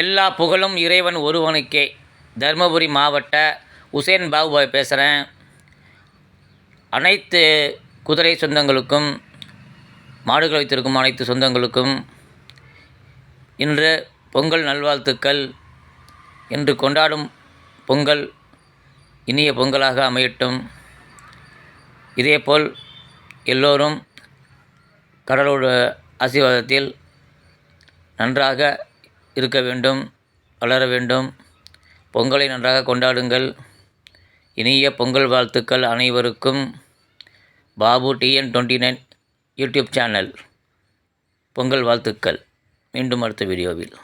எல்லா புகழும் இறைவன் ஒருவனுக்கே. தருமபுரி மாவட்ட உசேன் பாபுபாய் பேசுகிறேன் அனைத்து குதிரை சொந்தங்களுக்கும் மாடுகள் வைத்திருக்கும் அனைத்து சொந்தங்களுக்கும் இன்று பொங்கல் நல்வாழ்த்துக்கள். இன்று கொண்டாடும் பொங்கல் இனிய பொங்கலாக அமையட்டும். இதேபோல் எல்லோரும் கடவுளோட ஆசீர்வாதத்தில் நன்றாக இருக்க வேண்டும் வளர வேண்டும். பொங்கலை நன்றாக கொண்டாடுங்கள். இனிய பொங்கல் வாழ்த்துக்கள் அனைவருக்கும். Babu TN twenty nine YouTube channel. Pongal வாழ்த்துக்கள். மீண்டும் அடுத்த வீடியோவில்.